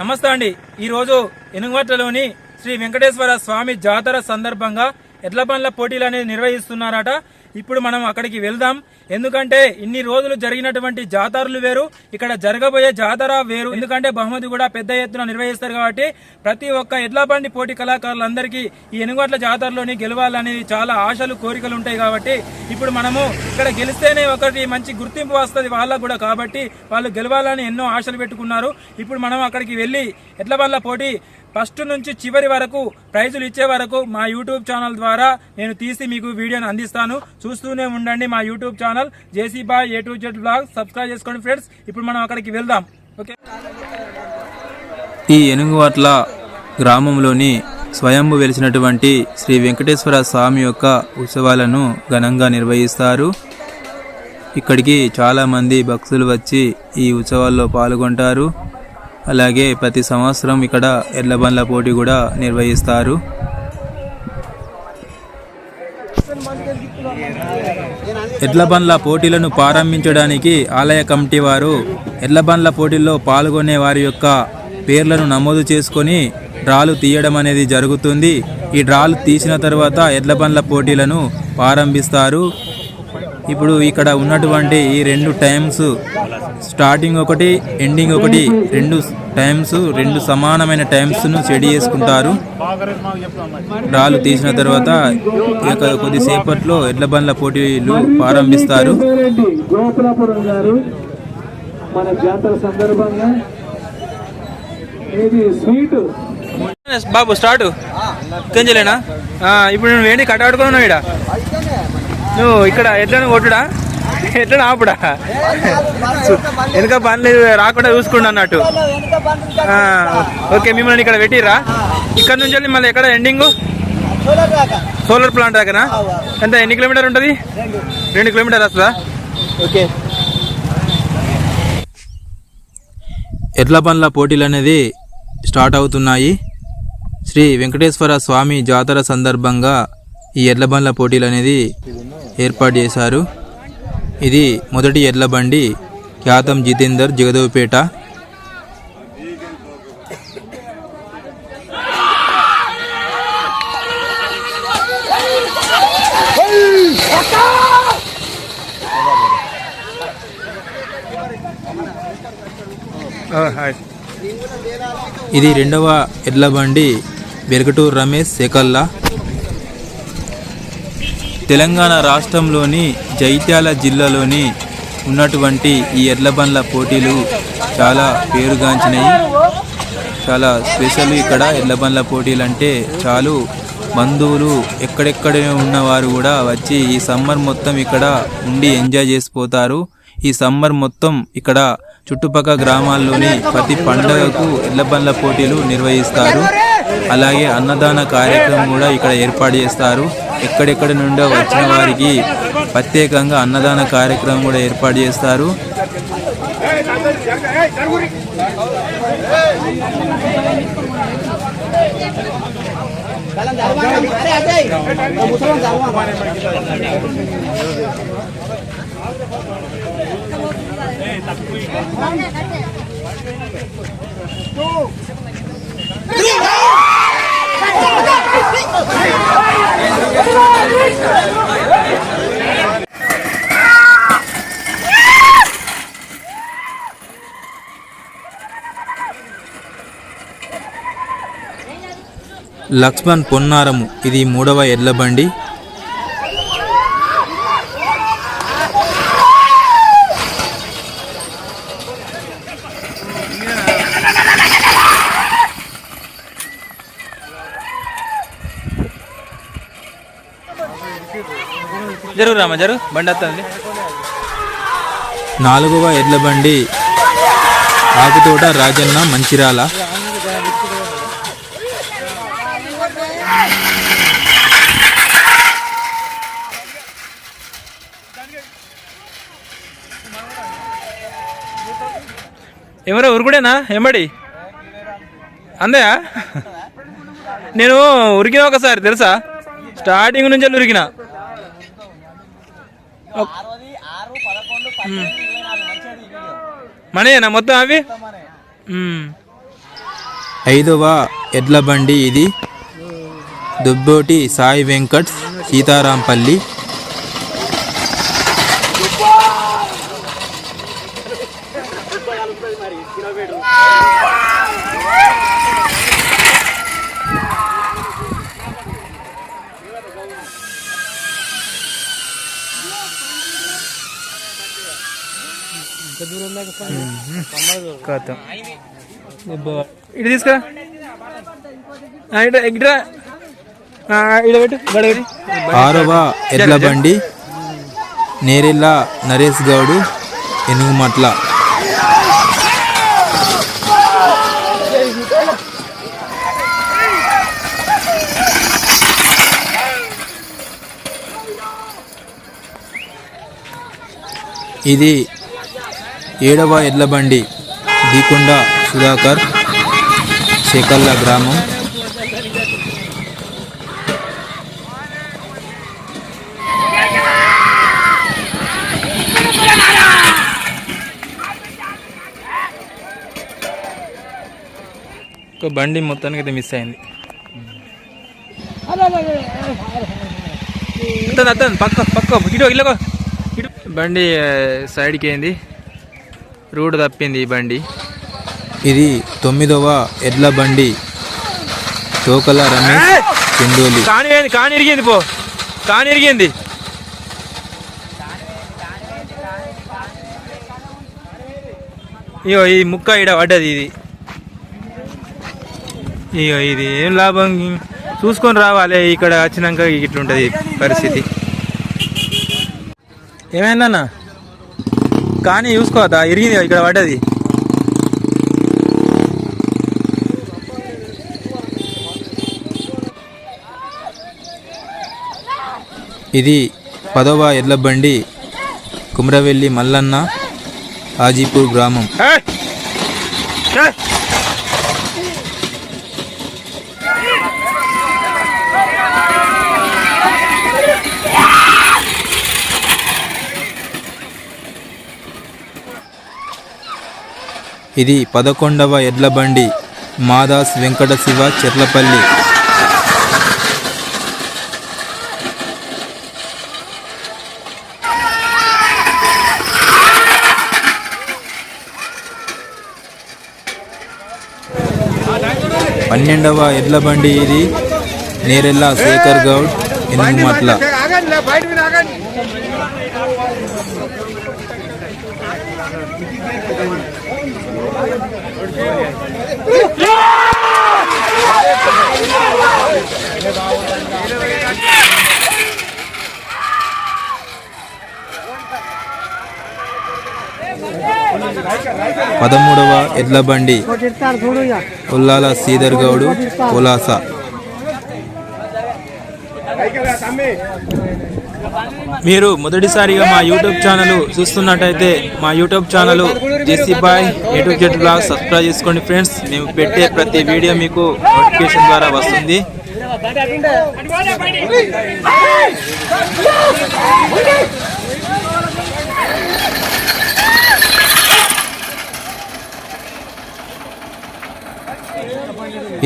నమస్తే అండి. ఈరోజు ఎనుగవట్లలోని శ్రీ వెంకటేశ్వర స్వామి జాతర సందర్భంగా ఎడ్ల బండ్ల పోటీలు అనేది నిర్వహిస్తున్నారట. ఇప్పుడు మనం అక్కడికి వెళ్దాం. ఎందుకంటే ఇన్ని రోజులు జరిగినటువంటి జాతరలు వేరు ఇక్కడ జరగబోయే జాతర వేరు. ఎందుకంటే బహుమతి కూడా పెద్ద ఎత్తున నిర్వహిస్తారు కాబట్టి ప్రతి ఒక్క ఎడ్ల బండి పోటీ కళాకారులందరికీ ఈ ఎనుగట్ల జాతరలోని గెలవాలనేది చాలా ఆశలు కోరికలు ఉంటాయి కాబట్టి ఇప్పుడు మనము ఇక్కడ గెలిస్తేనే ఒకటి మంచి గుర్తింపు వస్తుంది వాళ్ళకు కూడా కాబట్టి వాళ్ళు గెలవాలని ఎన్నో ఆశలు పెట్టుకున్నారు. ఇప్పుడు మనం అక్కడికి వెళ్ళి ఎడ్ల బండ్ల పోటీ ఫస్ట్ నుంచి చివరి వరకు ప్రైజులు ఇచ్చే వరకు మా యూట్యూబ్ ఛానల్ ద్వారా నేను తీసి మీకు వీడియోని అందిస్తాను. చూస్తూనే ఉండండి మా YouTube channel. JC boy A to Z blog. Subscribe చేసుకోండి ఫ్రెండ్స్. ఇప్పుడు మనం అక్కడికి వెళ్దాం. ఓకే? ఈ ఎనుగువట్ల గ్రామంలోని స్వయంభు వెలిసినటువంటి శ్రీ వెంకటేశ్వర స్వామి యొక్క ఉత్సవాలను ఘనంగా నిర్వహిస్తారు. ఇక్కడికి చాలామంది భక్తులు వచ్చి ఈ ఉత్సవాల్లో పాల్గొంటారు. అలాగే ప్రతి సంవత్సరం ఇక్కడ ఎడ్ల బండ్ల పోటీ కూడా నిర్వహిస్తారు. ఎడ్ల బండ్ల పోటీలను ప్రారంభించడానికి ఆలయ కమిటీ వారు ఎడ్ల బండ్ల పోటీల్లో పాల్గొనే వారి యొక్క పేర్లను నమోదు చేసుకొని డ్రాలు తీయడం అనేది జరుగుతుంది. ఈ డ్రాలు తీసిన తర్వాత ఎడ్ల బండ్ల పోటీలను ప్రారంభిస్తారు. ఇప్పుడు ఇక్కడ ఉన్నటువంటి ఈ రెండు టైమ్స్ స్టార్టింగ్ ఒకటి ఎండింగ్ ఒకటి రెండు టైమ్స్ రెండు సమానమైన టైమ్స్ను సెట్ చేసుకుంటారు. డ్రాలు తీసిన తర్వాత యొక్క కొద్దిసేపట్లో ఎడ్ల బండ్ల పోటీలు ప్రారంభిస్తారు. రెడ్డి గోపురాపురం గారు మన జాతర సందర్భంగా ఇది స్వీట్ బాబు స్టార్ట్ కంచెలేనా ఇప్పుడు నువ్వు ఏంటి కట్టాడుకున్నావు ఇక్కడ నువ్వు ఇక్కడ ఎట్లా కొట్టుడా? ఎట్లా ఆపుడా? వెనక పని రాకుండా చూసుకుంటా అన్నట్టు. ఓకే మిమ్మల్ని ఇక్కడ పెట్టిరా ఇక్కడ నుంచి వెళ్ళి మళ్ళీ ఎక్కడ? ఎండింగ్ సోలార్ ప్లాంట్ దగ్గర ఎంత ఎన్ని కిలోమీటర్ ఉంటుంది? రెండు కిలోమీటర్ వస్తుందా? ఓకే. ఎడ్ల బండ్ల పోటీలు అనేది స్టార్ట్ అవుతున్నాయి. శ్రీ వెంకటేశ్వర స్వామి జాతర సందర్భంగా ఈ ఎడ్ల బండ్ల పోటీలు అనేది ఏర్పాటు చేశారు. ఇది మొదటి ఎడ్ల బండి ఖ్యాతం జితేందర్ జగదేవ్పేట ఇది రెండవ ఎడ్ల బండి బెరకటూరు రమేష్ సేకల్లా. తెలంగాణ రాష్ట్రంలోని జైత్యాల జిల్లాలోని ఉన్నటువంటి ఈ ఎడ్లబండ్ల పోటీలు చాలా పేరుగాంచినాయి. చాలా స్పెషల్ ఇక్కడ ఎడ్లబండ్ల పోటీలు అంటే చాలు బంధువులు ఎక్కడెక్కడ ఉన్నవారు కూడా వచ్చి ఈ సమ్మర్ మొత్తం ఇక్కడ ఉండి ఎంజాయ్ చేసిపోతారు. ఈ సమ్మర్ మొత్తం ఇక్కడ చుట్టుపక్కల గ్రామాల్లోని ప్రతి పండగకు ఎడ్ల బండ్ల పోటీలు నిర్వహిస్తారు. అలాగే అన్నదాన కార్యక్రమం కూడా ఇక్కడ ఏర్పాటు చేస్తారు. ఎక్కడెక్కడ నుండో వచ్చిన వారికి ప్రత్యేకంగా అన్నదాన కార్యక్రమం కూడా ఏర్పాటు చేస్తారు. లక్ష్మణ్ పొన్నారము. ఇది మూడవ ఎడ్ల బండి. జరుగు రామా జరుగు. బండి వస్తుంది. నాలుగవ ఎడ్ల బండి. ఆకుతోట రాజన్న మంచిరాల. ఎవరో ఉరుకుడేనా? ఎంబడి? అందయా? నేను ఉరికిన ఒకసారి తెలుసా? స్టార్టింగ్ నుంచి వెళ్ళి ఉరికిన. మనయేనా మొత్తం అవి. ఐదవ ఎడ్ల బండి ఇది. దుబ్బోటి సాయి వెంకట్ సీతారాంపల్లి. కథ ఇటు తీసుకురా. ఇటు ఆరవ ఎడ్ల బండి. నేరెళ్ళ నరేష్ గౌడు ఎనుగుమట్ల. ఇది ఏడవ ఎడ్ల బండి దీకొండ సుధాకర్ శేకల్ల గ్రామం. ఒక బండి మొత్తానికి అయితే మిస్ అయింది. అతను అతను పక్క పక్క ఇటు ఇటు. బండి సైడ్కి అయింది. రూట్ తప్పింది ఈ బండి. ఇది తొమ్మిదవ ఎడ్ల బండి. తోకల రమేష్ కాని ఏంది కాని ఇరిగింది పో. కాని ఇరిగింది ఇగో ఈ ముక్క ఇడ పడ్డది ఇది. ఇగో ఇది ఏం లాభం? చూసుకొని రావాలి. ఇక్కడ వచ్చినాక ఇట్లుంటది పరిస్థితి. ఏమైందన్న? కానీ చూసుకోదా ఇరిగింది ఇక్కడ పడ్డది. ఇది పదవ ఎడ్లబండి కుమ్రవెల్లి మల్లన్న హాజీపూర్ గ్రామం. ఇది పదకొండవ ఎడ్ల బండి మాదాస్ వెంకట శివ చెర్లపల్లి. పన్నెండవ ఎడ్ల బండి ఇది నేరెల్ల శేఖర్ గౌడ్ ఎనుగుమట్ల పదమూడవ ఎడ్ల బండి ఉల్లాల శ్రీధర్ గౌడు ఉలాస మీరు మొదటిసారిగా మా యూట్యూబ్ ఛానల్ చూస్తున్నట్టయితే మా YouTube channel JC boy YouTube Z blog subscribe చేసుకోండి ఫ్రెండ్స్. మేము పెట్టే ప్రతి వీడియో మీకు నోటిఫికేషన్ ద్వారా వస్తుంది.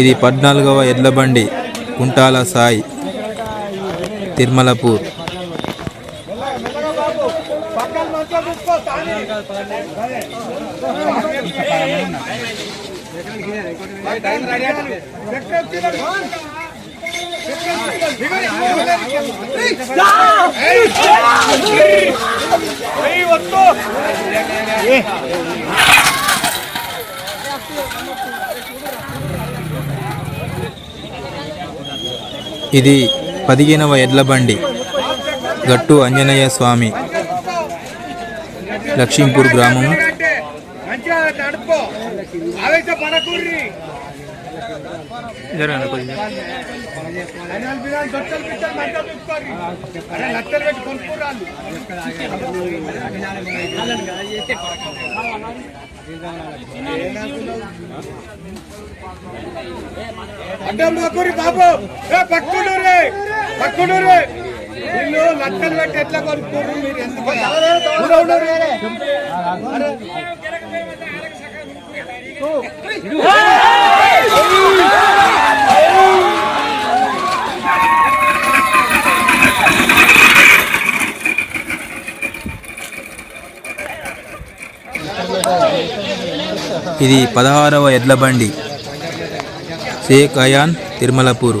ఇది పద్నాలుగవ ఎడ్ల బండి కుంటాల సాయి తిరుమలపూర్. ఇది పదిహేనవ ఎడ్ల బండి. గట్టు అంజనేయ స్వామి. లక్ష్మీపూర్ గ్రామం అడ్డం మాకూరి బాబు ఏ పక్కనూరే పక్కనూరే వీళ్ళు లక్కలు పెట్టి ఎట్లా కొనుక్కోరు మీరు ఎందుకు. ఇది పదహారవ ఎడ్ల బండి. షేక్ అయాన్ తిరుమలపూరు.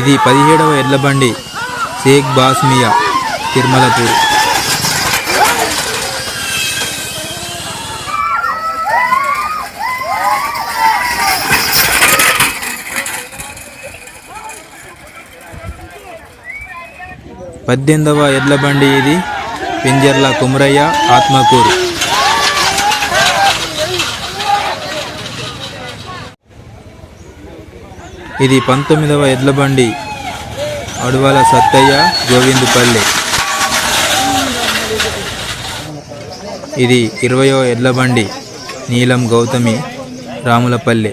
ఇది పదిహేడవ ఎడ్ల బండి. షేక్ బాస్మియా తిరుమలపూర్. పద్దెనిమిదవ ఎడ్ల బండి ఇది. పింజర్ల కుమరయ్య ఆత్మకూరు. ఇది పంతొమ్మిదవ ఎడ్లబండి. అడవాల సత్తయ్య గోవిందుపల్లె. ఇది ఇరవయో ఎడ్ల బండి నీలం గౌతమి రాములపల్లె.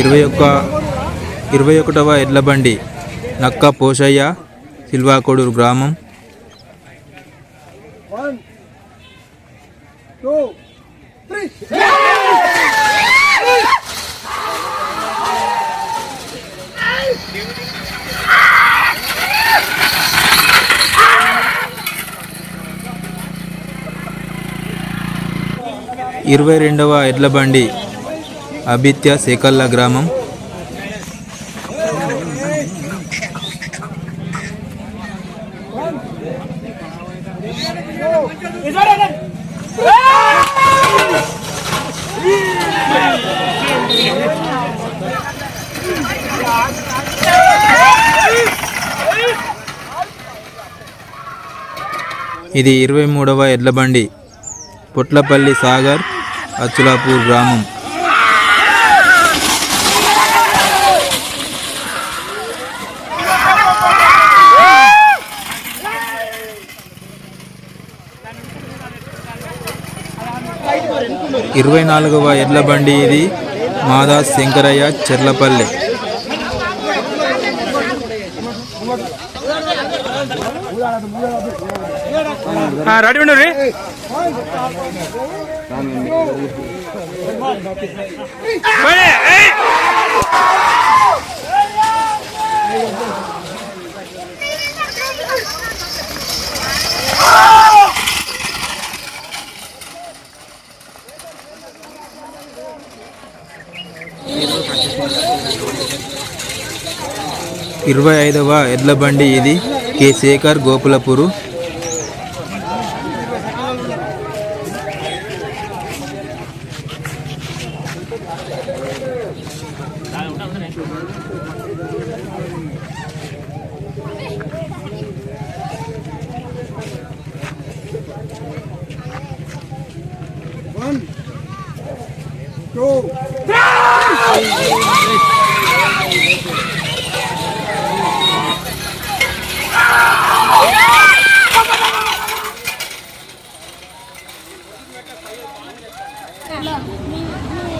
ఇరవై ఒక్క ఇరవై ఒకటవ ఎడ్ల బండి. నక్క పోషయ్య సిల్వాకోడూరు గ్రామం. ఇరవై రెండవ ఎడ్ల బండి అభిత్య సేకల్ల గ్రామం. ఇది ఇరవై మూడవ ఎడ్ల బండి. పొట్లపల్లి సాగర్ అచ్చులాపూర్ గ్రామం. ఇరవై నాలుగవ ఎడ్ల బండి ఇది మాదా శంకరయ్య చెర్లపల్లె. రెడీ ఉండు ఇరవై ఐదవ ఎడ్ల బండి ఇది. K. Shekhar Gopulapuru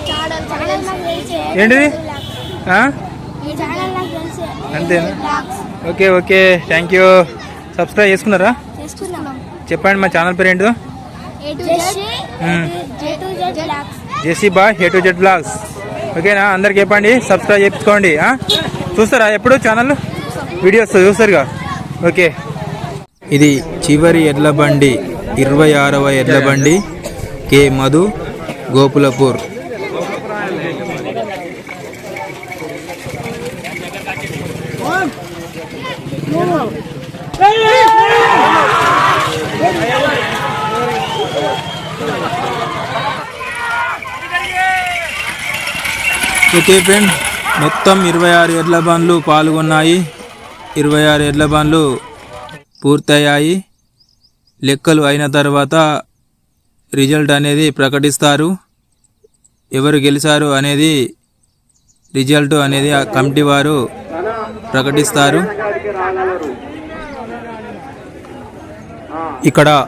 channel channel నాకు తెలిసే ఏంటిది? ఆ? ఈ ఛానల్ నాకు తెలిసే. అంతేనా? Okay okay. Thank you subscribe చేసుకున్నారా? చేసుకున్నాం. చెప్పండి మా ఛానల్ పేరు ఏంటిదో. A to Z hmm. J to Z blogs JC boy A to Z blogs ఓకేనా? అందరికి చెప్పండి సబ్స్క్రైబ్ చేసుకోండి? చూస్తారా ఎప్పుడు ఛానల్ వీడియోస్ చూస్తారుగా. ఓకే. ఇది చివరి ఎడ్ల బండి ఇరవై ఆరవ ఎడ్ల బండి K Madhu Gopulapur. Okay friend మొత్తం ఇరవై ఆరు ఎడ్ల బండ్లు పాల్గొన్నాయి. ఇరవై ఆరు ఎడ్ల బండ్లు పూర్తయ్యాయి. లెక్కలు అయిన తర్వాత రిజల్ట్ అనేది ప్రకటిస్తారు. ఎవరు గెలిచారు అనేది రిజల్ట్ అనేది ఆ కమిటీ వారు ప్రకటిస్తారు. ఇక్కడ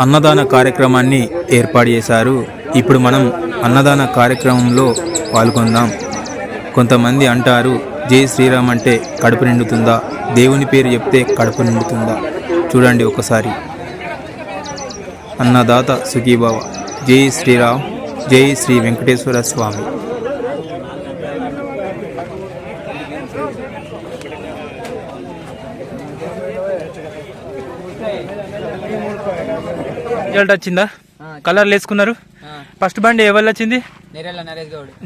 అన్నదాన కార్యక్రమాన్ని ఏర్పాటు చేశారు. ఇప్పుడు మనం అన్నదాన కార్యక్రమంలో పాల్గొందాం. కొంతమంది అంటారు జై శ్రీరామ్ అంటే కడుపు నిండుతుందా? దేవుని పేరు చెప్తే కడుపు నిండుతుందా? చూడండి ఒకసారి. అన్నదాత సుఖీభావ జై శ్రీరామ్ జై శ్రీ వెంకటేశ్వర స్వామి. రిజల్ట్ వచ్చిందా? కలర్లు వేసుకున్నారు? ఫస్ట్ బండి ఎవరు వచ్చింది?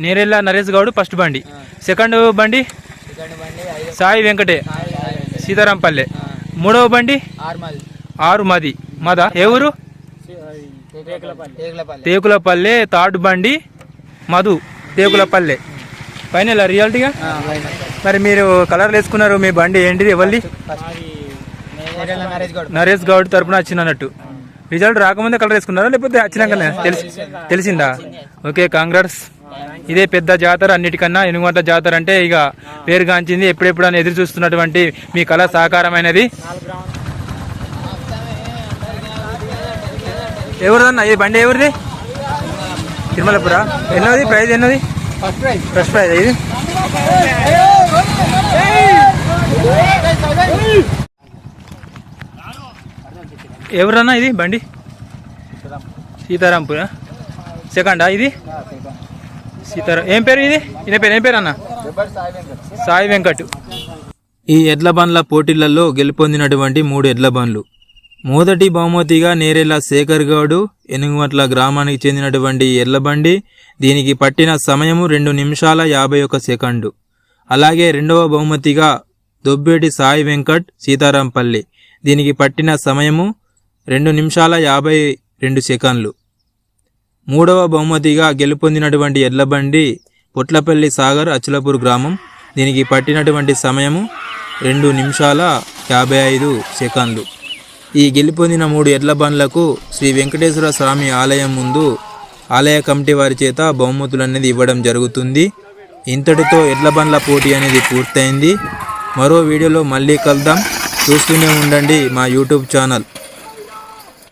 నేరెళ్ళ నరేష్ గౌడ్. ఫస్ట్ బండి. సెకండ్ బండి? సాయి వెంకటే. సీతారాంపల్లె మూడవ బండి? ఆరు మది. మద? ఏ ఊరు? తేగులపల్లి తేకులపల్లె థర్డ్ బండి మధు తేకులపల్లె. ఫైనల్ రియాలిటీగా మరి మీరు కలర్లు వేసుకున్నారు మీ బండి ఏంటిది ఎవరిది? నేరెళ్ళ నరేష్ గౌడ్. తరపున వచ్చినట్టు రిజల్ట్ రాకముందే కలర్ వేసుకున్నారా లేకపోతే వచ్చినాకనే తెలిసి తెలిసిందా ఓకే కాంగ్రెస్ ఇదే పెద్ద జాతర అన్నిటికన్నా ఎనుగంట జాతర అంటే ఇక పేరుగాంచింది ఎప్పుడెప్పుడు అని ఎదురు చూస్తున్నటువంటి మీ కళ సాకారమైనది ఎవరిదన్నా ఈ బండి ఎవరిది తిరుమలపురా ఎన్నోది ప్రైజ్ ఎన్నోది ఫస్ట్ ప్రైజ్ ఫస్ట్ ప్రైజ్ ఇది ఎవరన్నా ఇది బండి? సీతారాంపురా. సెకండా ఇది? సీతారాం ఏం పేరు ఇది? ఈయన పేరు ఏం పేరు అన్న? సాయి వెంకట్. ఈ ఎడ్ల బండ్ల పోటీలలో గెలుపొందినటువంటి మూడు ఎడ్ల బండ్లు. మొదటి బహుమతిగా నేరేళ్ళ శేఖర్ గౌడు ఎనుగుమట్ల గ్రామానికి చెందినటువంటి ఈ ఎడ్ల బండి దీనికి పట్టిన సమయము రెండు నిమిషాల యాభై ఒక సెకండు. అలాగే రెండవ బహుమతిగా దొబ్బేటి సాయి వెంకట్ సీతారాంపల్లి. దీనికి పట్టిన సమయము రెండు నిమిషాల యాభై రెండు సెకండ్లు. మూడవ బహుమతిగా గెలుపొందినటువంటి ఎడ్లబండి పొట్లపల్లి సాగర్ అచ్చలపూర్ గ్రామం. దీనికి పట్టినటువంటి సమయము రెండు నిమిషాల యాభై ఐదు సెకండ్లు. ఈ గెలుపొందిన మూడు ఎడ్ల బండ్లకు శ్రీ వెంకటేశ్వర స్వామి ఆలయం ముందు ఆలయ కమిటీ వారి చేత బహుమతులు అనేది ఇవ్వడం జరుగుతుంది. ఇంతటితో ఎడ్ల బండ్ల పోటీ అనేది పూర్తయింది. మరో వీడియోలో మళ్ళీ కలుద్దాం. చూస్తూనే ఉండండి మా యూట్యూబ్ ఛానల్.